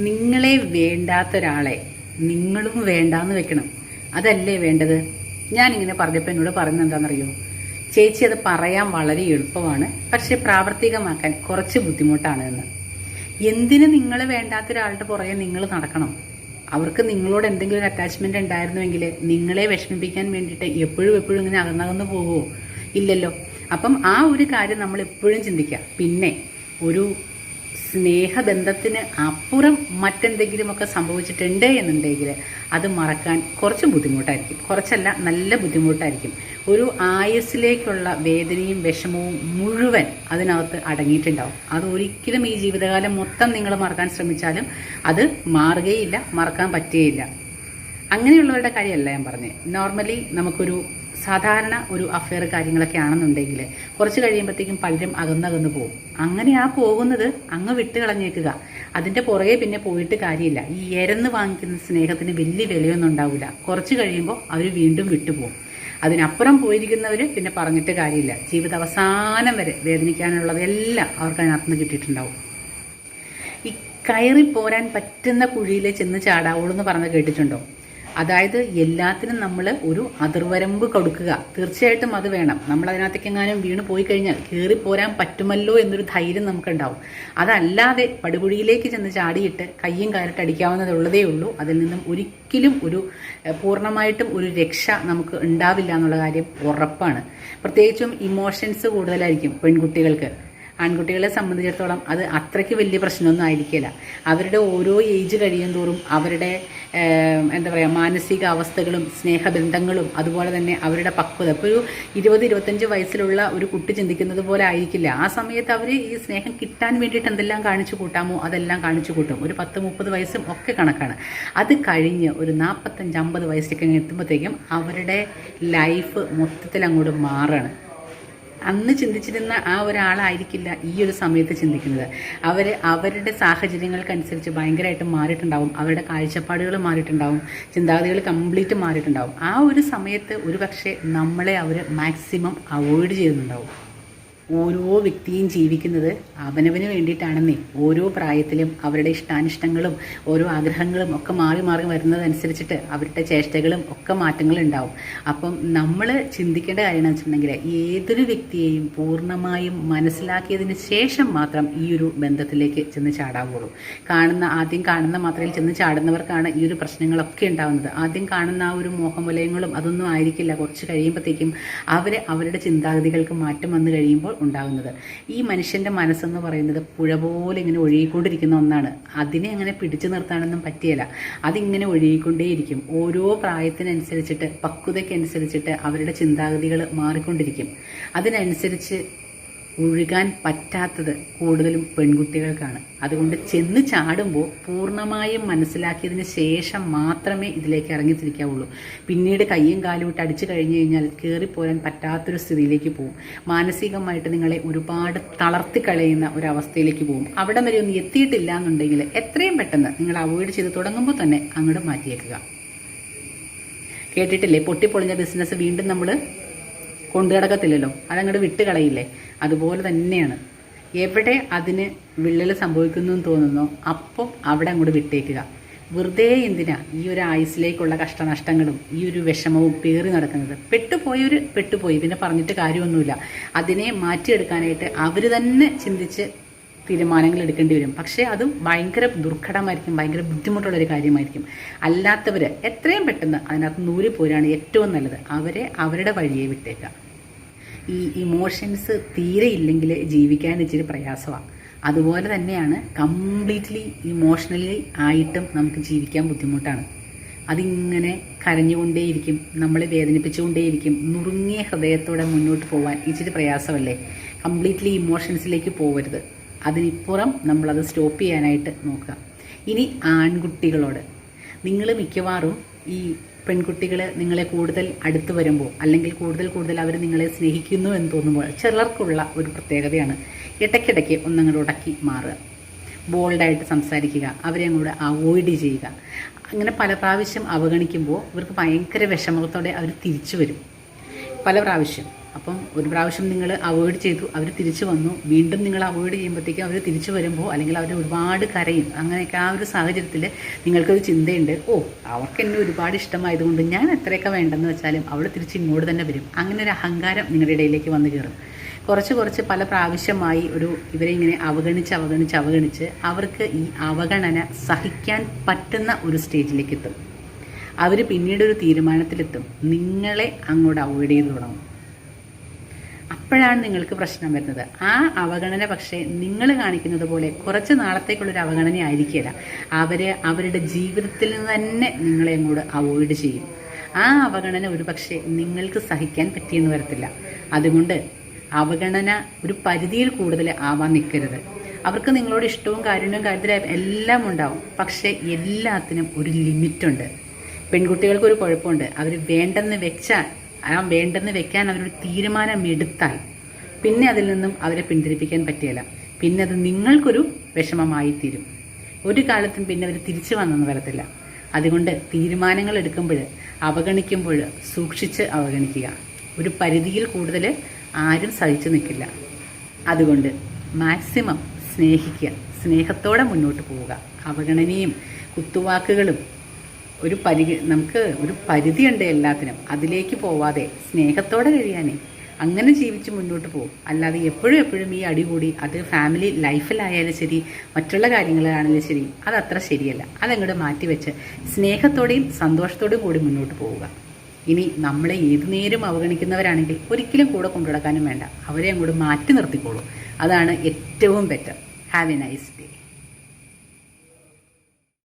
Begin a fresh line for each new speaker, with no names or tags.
നിങ്ങളെ വേണ്ടാത്ത ഒരാളെ നിങ്ങളും വേണ്ടാന്ന് വെക്കണം. അതല്ലേ വേണ്ടത്? ഞാനിങ്ങനെ പറഞ്ഞപ്പോൾ എന്നോട് പറയുന്നത് എന്താണെന്നറിയോ ചേച്ചി അത് പറയാൻ വളരെ എളുപ്പമാണ് പക്ഷെ പ്രാവർത്തികമാക്കാൻ കുറച്ച് ബുദ്ധിമുട്ടാണ് എന്ന്. എന്തിന് നിങ്ങൾ വേണ്ടാത്ത ഒരാളുടെ പുറകെ നിങ്ങൾ നടക്കണം? അവർക്ക് നിങ്ങളോട് എന്തെങ്കിലും ഒരു അറ്റാച്ച്മെന്റ് ഉണ്ടായിരുന്നുവെങ്കിൽ നിങ്ങളെ വിഷമിപ്പിക്കാൻ വേണ്ടിയിട്ട് എപ്പോഴും എപ്പോഴും ഇങ്ങനെ അകന്നകന്ന് പോകുമോ ഇല്ലല്ലോ. അപ്പം ആ ഒരു കാര്യം നമ്മൾ എപ്പോഴും ചിന്തിക്കുക. പിന്നെ ഒരു സ്നേഹബന്ധത്തിന് അപ്പുറം മറ്റെന്തെങ്കിലുമൊക്കെ സംഭവിച്ചിട്ടുണ്ട് എന്നുണ്ടെങ്കിൽ അത് മറക്കാൻ കുറച്ച് ബുദ്ധിമുട്ടായിരിക്കും. കുറച്ചല്ല നല്ല ബുദ്ധിമുട്ടായിരിക്കും. ഒരു ആയുസ്സിലേക്കുള്ള വേദനയും വിഷമവും മുഴുവൻ അതിനകത്ത് അടങ്ങിയിട്ടുണ്ടാവും. അത് ഒരിക്കലും ഈ ജീവിതകാലം മൊത്തം നിങ്ങൾ മറക്കാൻ ശ്രമിച്ചാലും അത് മാറുകയില്ല മറക്കാൻ പറ്റുകയില്ല. അങ്ങനെയുള്ളവരുടെ കാര്യമല്ല ഞാൻ പറഞ്ഞത്. നോർമലി നമുക്കൊരു സാധാരണ ഒരു അഫെയർ കാര്യങ്ങളൊക്കെ ആണെന്നുണ്ടെങ്കിൽ കുറച്ച് കഴിയുമ്പോഴത്തേക്കും പലരും അകന്നകന്ന് പോകും. അങ്ങനെ ആ പോകുന്നത് അങ്ങ് വിട്ട് കളഞ്ഞേക്കുക. അതിന്റെ പുറകെ പിന്നെ പോയിട്ട് കാര്യമില്ല. ഈ എരന്ന് വാങ്ങിക്കുന്ന സ്നേഹത്തിന് വലിയ വിലയൊന്നും ഉണ്ടാവില്ല. കുറച്ച് കഴിയുമ്പോൾ അവർ വീണ്ടും വിട്ടുപോകും അതിനപ്പുറം പോയിരിക്കുന്നവർ പിന്നെ പറഞ്ഞിട്ട് കാര്യമില്ല. ജീവിത അവസാനം വരെ വേദനിക്കാനുള്ളതെല്ലാം അവർക്ക് അതിനകത്ത് നിന്ന് കിട്ടിയിട്ടുണ്ടാവും. ഈ കയറി പോരാൻ പറ്റുന്ന കുഴിയിൽ ചെന്ന് ചാടാവുള്ളൂ എന്ന് പറഞ്ഞ് കേട്ടിട്ടുണ്ടോ? അതായത് എല്ലാത്തിനും നമ്മൾ ഒരു അതിർവരമ്പ് കൊടുക്കുക. തീർച്ചയായിട്ടും അത് വേണം. നമ്മൾ അതിനകത്തേക്ക് എങ്ങാനും വീണ് പോയി കഴിഞ്ഞാൽ കയറി പോരാൻ പറ്റുമല്ലോ എന്നൊരു ധൈര്യം നമുക്കുണ്ടാവും. അതല്ലാതെ പടുകുഴിയിലേക്ക് ചെന്ന് ചാടിയിട്ട് കയ്യും കാലിട്ട് അടിക്കാവുന്നതുള്ളതേ ഉള്ളൂ. അതിൽ നിന്നും ഒരിക്കലും ഒരു പൂർണമായിട്ടും ഒരു രക്ഷ നമുക്ക് ഉണ്ടാവില്ല എന്നുള്ള കാര്യം ഉറപ്പാണ്. പ്രത്യേകിച്ചും ഇമോഷൻസ് കൂടുതലായിരിക്കും പെൺകുട്ടികൾക്ക്. ആൺകുട്ടികളെ സംബന്ധിച്ചിടത്തോളം അത് അത്രയ്ക്ക് വലിയ പ്രശ്നമൊന്നും ആയിരിക്കില്ല. അവരുടെ ഓരോ ഏജ് കഴിയും തോറും അവരുടെ എന്താ പറയുക മാനസികാവസ്ഥകളും സ്നേഹബന്ധങ്ങളും അതുപോലെ തന്നെ അവരുടെ പക്വത. ഇപ്പോൾ ഒരു ഇരുപത് ഇരുപത്തഞ്ച് വയസ്സിലുള്ള ഒരു കുട്ടി ചിന്തിക്കുന്നത് പോലെ ആയിരിക്കില്ല. ആ സമയത്ത് അവർ ഈ സ്നേഹം കിട്ടാൻ വേണ്ടിയിട്ട് എന്തെല്ലാം കാണിച്ചു കൂട്ടാമോ അതെല്ലാം കാണിച്ചു കൂട്ടും. ഒരു പത്ത് മുപ്പത് വയസ്സും ഒക്കെ കണക്കാണ്. അത് കഴിഞ്ഞ് ഒരു നാൽപ്പത്തഞ്ച് അമ്പത് വയസ്സിലേക്ക് എത്തുമ്പോഴത്തേക്കും അവരുടെ ലൈഫ് മൊത്തത്തിൽ അങ്ങോട്ട് മാറുകയാണ് അന്ന് ചിന്തിച്ചിരുന്ന ആ ഒരാളായിരിക്കില്ല ഈ ഒരു സമയത്ത് ചിന്തിക്കുന്നത്. അവർ അവരുടെ സാഹചര്യങ്ങൾക്കനുസരിച്ച് ഭയങ്കരമായിട്ട് മാറിയിട്ടുണ്ടാവും. അവരുടെ കാഴ്ചപ്പാടുകൾ മാറിയിട്ടുണ്ടാവും. ചിന്താഗതികൾ കംപ്ലീറ്റ് മാറിയിട്ടുണ്ടാവും. ആ ഒരു സമയത്ത് ഒരു പക്ഷേ നമ്മളെ അവർ മാക്സിമം അവോയ്ഡ് ചെയ്യുന്നുണ്ടാവും. ഓരോ വ്യക്തിയും ജീവിക്കുന്നത് അവനവന് വേണ്ടിയിട്ടാണെന്നേ. ഓരോ പ്രായത്തിലും അവരുടെ ഇഷ്ടാനിഷ്ടങ്ങളും ഓരോ ആഗ്രഹങ്ങളും ഒക്കെ മാറി മാറി വരുന്നതനുസരിച്ചിട്ട് അവരുടെ ചേഷ്ടകളും ഒക്കെ മാറ്റങ്ങൾ ഉണ്ടാവും അപ്പം നമ്മൾ ചിന്തിക്കേണ്ട കാര്യം എന്ന് വെച്ചിട്ടുണ്ടെങ്കിൽ ഏതൊരു വ്യക്തിയെയും പൂർണമായും മനസ്സിലാക്കിയതിന് ശേഷം മാത്രം ഈ ഒരു ബന്ധത്തിലേക്ക് ചെന്ന് ചാടാവുള്ളൂ. കാണുന്ന ആദ്യം കാണുന്ന മാത്രയിൽ ചെന്ന് ചാടുന്നവർക്കാണ് ഈ ഒരു പ്രശ്നങ്ങളൊക്കെ ഉണ്ടാവുന്നത്. ആദ്യം കാണുന്ന ആ ഒരു മോഹമുലയങ്ങളും അതൊന്നും ആയിരിക്കില്ല. കുറച്ച് കഴിയുമ്പോഴത്തേക്കും അവർ അവരുടെ ചിന്താഗതികൾക്ക് മാറ്റം വന്നു കഴിയുമ്പോൾ ഉണ്ടാകുന്നത്. ഈ മനുഷ്യന്റെ മനസ്സെന്ന് പറയുന്നത് പുഴ പോലെ ഇങ്ങനെ ഒഴുകിക്കൊണ്ടിരിക്കുന്ന ഒന്നാണ്. അതിനെ അങ്ങനെ പിടിച്ചു നിർത്താനൊന്നും പറ്റിയല്ല. അതിങ്ങനെ ഒഴുകിക്കൊണ്ടേയിരിക്കും. ഓരോ പ്രായത്തിനനുസരിച്ചിട്ട് പക്വതയ്ക്കനുസരിച്ചിട്ട് അവരുടെ ചിന്താഗതികൾ മാറിക്കൊണ്ടിരിക്കും. അതിനനുസരിച്ച് ഒഴുകാൻ പറ്റാത്തത് കൂടുതലും പെൺകുട്ടികൾക്കാണ്. അതുകൊണ്ട് ചെന്ന് ചാടുമ്പോൾ പൂർണമായും മനസ്സിലാക്കിയതിന് ശേഷം മാത്രമേ ഇതിലേക്ക് ഇറങ്ങിത്തിരിക്കാവുള്ളൂ. പിന്നീട് കയ്യും കാലും ഇട്ട് അടിച്ചു കഴിഞ്ഞു കഴിഞ്ഞാൽ കയറിപ്പോരാൻ പറ്റാത്തൊരു സ്ഥിതിയിലേക്ക് പോകും. മാനസികമായിട്ട് നിങ്ങളെ ഒരുപാട് തളർത്തി കളയുന്ന ഒരു അവസ്ഥയിലേക്ക് പോകും. അവിടെ വരെ ഒന്നും എത്തിയിട്ടില്ല എന്നുണ്ടെങ്കിൽ എത്രയും പെട്ടെന്ന് നിങ്ങൾ അവോയ്ഡ് ചെയ്ത് തുടങ്ങുമ്പോൾ തന്നെ അങ്ങോട്ട് മാറ്റിയേക്കുക. കേട്ടിട്ടില്ലേ? പൊട്ടിപ്പൊളിഞ്ഞ ബിസിനസ് വീണ്ടും നമ്മൾ കൊണ്ടുകിടക്കത്തില്ലല്ലോ അതങ്ങോട്ട് വിട്ട് കളയില്ലേ? അതുപോലെ തന്നെയാണ്. എവിടെ അതിന് വിള്ളൽ സംഭവിക്കുന്നു എന്ന് തോന്നുന്നോ അപ്പം അവിടെ അങ്ങോട്ട് വിട്ടേക്കുക. വെറുതെ എന്തിനാ ഈ ഒരു ആയുസിലേക്കുള്ള കഷ്ടനഷ്ടങ്ങളും ഈ ഒരു വിഷമവും പേറി നടക്കുന്നത്? പെട്ടുപോയൊരു പെട്ടുപോയി. പിന്നെ പറഞ്ഞിട്ട് കാര്യമൊന്നുമില്ല. അതിനെ മാറ്റിയെടുക്കാനായിട്ട് അവർ തന്നെ ചിന്തിച്ച് തീരുമാനങ്ങൾ എടുക്കേണ്ടി വരും. പക്ഷേ അതും ഭയങ്കര ദുർഘടമായിരിക്കും ഭയങ്കര ബുദ്ധിമുട്ടുള്ളൊരു കാര്യമായിരിക്കും. അല്ലാത്തവർ എത്രയും പെട്ടെന്ന് അതിനകത്ത് നൂരി പോരാണ് ഏറ്റവും നല്ലത്. അവരെ അവരുടെ വഴിയെ വിട്ടേക്കുക. ഈ ഇമോഷൻസ് തീരെ ഇല്ലെങ്കിൽ ജീവിക്കാൻ ഇച്ചിരി പ്രയാസമാണ്. അതുപോലെ തന്നെയാണ് കംപ്ലീറ്റ്ലി ഇമോഷണലി ആയിട്ടും നമുക്ക് ജീവിക്കാൻ ബുദ്ധിമുട്ടാണ്. അതിങ്ങനെ കരഞ്ഞുകൊണ്ടേയിരിക്കും നമ്മളെ വേദനിപ്പിച്ചുകൊണ്ടേയിരിക്കും നുറുങ്ങിയ ഹൃദയത്തോടെ മുന്നോട്ട് പോകാൻ ഇച്ചിരി പ്രയാസമല്ലേ? കംപ്ലീറ്റ്ലി ഇമോഷൻസിലേക്ക് പോകരുത് അതിനിപ്പുറം നമ്മളത് സ്റ്റോപ്പ് ചെയ്യാനായിട്ട് നോക്കുക. ഇനി ആൺകുട്ടികളോട് നിങ്ങൾ മിക്കവാറും ഈ പെൺകുട്ടികൾ നിങ്ങളെ കൂടുതൽ അടുത്ത് വരുമ്പോൾ അല്ലെങ്കിൽ കൂടുതൽ കൂടുതൽ അവർ നിങ്ങളെ സ്നേഹിക്കുന്നു എന്ന് തോന്നുമ്പോൾ ചിലർക്കുള്ള ഒരു പ്രത്യേകതയാണ് ഇടയ്ക്കിടയ്ക്ക് ഒന്നങ്ങോട്ട് ഉടക്കി മാറുക. ബോൾഡായിട്ട് സംസാരിക്കുക അവരെ അങ്ങോട്ട് അവോയ്ഡ് ചെയ്യുക. അങ്ങനെ പല പ്രാവശ്യം അവഗണിക്കുമ്പോൾ ഇവർക്ക് ഭയങ്കര വിഷമത്തോടെ അവർ തിരിച്ചു വരും. പല പ്രാവശ്യം. അപ്പം ഒരു പ്രാവശ്യം നിങ്ങൾ അവോയ്ഡ് ചെയ്തു അവർ തിരിച്ചു വന്നു. വീണ്ടും നിങ്ങൾ അവോയ്ഡ് ചെയ്യുമ്പോഴത്തേക്കും അവർ തിരിച്ചു വരുമ്പോൾ അല്ലെങ്കിൽ അവർ ഒരുപാട് കരയും. അങ്ങനെയൊക്കെ ആ ഒരു സാഹചര്യത്തിൽ നിങ്ങൾക്കൊരു ചിന്തയുണ്ട്. ഓ അവർക്ക് എന്നെ ഒരുപാട് ഇഷ്ടമായതുകൊണ്ട് ഞാൻ എത്രയൊക്കെ വേണ്ടെന്ന് വെച്ചാലും അവൾ തിരിച്ച് ഇങ്ങോട്ട് തന്നെ വരും. അങ്ങനെ ഒരു അഹങ്കാരം നിങ്ങളുടെ ഇടയിലേക്ക് വന്നു കയറും. കുറച്ച് കുറച്ച് പല പ്രാവശ്യമായി ഒരു ഇവരെ ഇങ്ങനെ അവഗണിച്ച് അവഗണിച്ച് അവഗണിച്ച് അവർക്ക് ഈ അവഗണന സഹിക്കാൻ പറ്റുന്ന ഒരു സ്റ്റേജിലേക്ക് എത്തും. അവർ പിന്നീട് ഒരു തീരുമാനത്തിലെത്തും. നിങ്ങളെ അങ്ങോട്ട് അവോയ്ഡ് ചെയ്ത് തുടങ്ങും. അപ്പോഴാണ് നിങ്ങൾക്ക് പ്രശ്നം വരുന്നത്. ആ അവഗണന പക്ഷേ നിങ്ങൾ കാണിക്കുന്നത് പോലെ കുറച്ച് നാളത്തേക്കുള്ളൊരു അവഗണന ആയിരിക്കില്ല അവർ അവരുടെ ജീവിതത്തിൽ നിന്ന് തന്നെ നിങ്ങളെ അങ്ങോട്ട് അവോയ്ഡ് ചെയ്യും. ആ അവഗണന ഒരു പക്ഷേ നിങ്ങൾക്ക് സഹിക്കാൻ പറ്റിയെന്ന് വരത്തില്ല. അതുകൊണ്ട് അവഗണന ഒരു പരിധിയിൽ കൂടുതൽ ആവാൻ നിൽക്കരുത്. അവർക്ക് നിങ്ങളോട് ഇഷ്ടവും കാരുണ്യവും കാര്യത്തിലും എല്ലാം ഉണ്ടാവും. പക്ഷേ എല്ലാത്തിനും ഒരു ലിമിറ്റുണ്ട്. പെൺകുട്ടികൾക്ക് ഒരു കുഴപ്പമുണ്ട്. അവർ വേണ്ടെന്ന് വെച്ചാൽ ആ വേണ്ടെന്ന് വെക്കാൻ അവരൊരു തീരുമാനമെടുത്താൽ പിന്നെ അതിൽ നിന്നും അവരെ പിന്തിരിപ്പിക്കാൻ പറ്റിയല്ല. പിന്നെ അത് നിങ്ങൾക്കൊരു വിഷമമായി തീരും ഒരു കാലത്തും പിന്നെ അവർ തിരിച്ചു വന്നെന്ന് വരത്തില്ല. അതുകൊണ്ട് തീരുമാനങ്ങൾ എടുക്കുമ്പോൾ അവഗണിക്കുമ്പോൾ സൂക്ഷിച്ച് അവഗണിക്കുക. ഒരു പരിധിയിൽ കൂടുതൽ ആരും സഹിച്ചു നിൽക്കില്ല. അതുകൊണ്ട് മാക്സിമം സ്നേഹിക്കുക. സ്നേഹത്തോടെ മുന്നോട്ട് പോവുക. അവഗണനയും കുത്തുവാക്കുകളും ഒരു പരി നമുക്ക് ഒരു പരിധിയുണ്ട് എല്ലാത്തിനും. അതിലേക്ക് പോവാതെ സ്നേഹത്തോടെ കഴിയാനേ. അങ്ങനെ ജീവിച്ച് മുന്നോട്ട് പോകും. അല്ലാതെ എപ്പോഴും എപ്പോഴും ഈ അടികൂടി അത് ഫാമിലി ലൈഫിലായാലും ശരി മറ്റുള്ള കാര്യങ്ങളിലാണെങ്കിലും ശരി അത് അത്ര ശരിയല്ല. അതങ്ങോട്ട് മാറ്റിവെച്ച് സ്നേഹത്തോടെയും സന്തോഷത്തോടെയും കൂടി മുന്നോട്ട് പോവുക. ഇനി നമ്മളെ ഏതു നേരം അവഗണിക്കുന്നവരാണെങ്കിൽ ഒരിക്കലും കൂടെ കൊണ്ടുനടക്കാനും വേണ്ട. അവരെ അങ്ങോട്ട് മാറ്റി നിർത്തിക്കോളൂ. അതാണ് ഏറ്റവും better have a nice day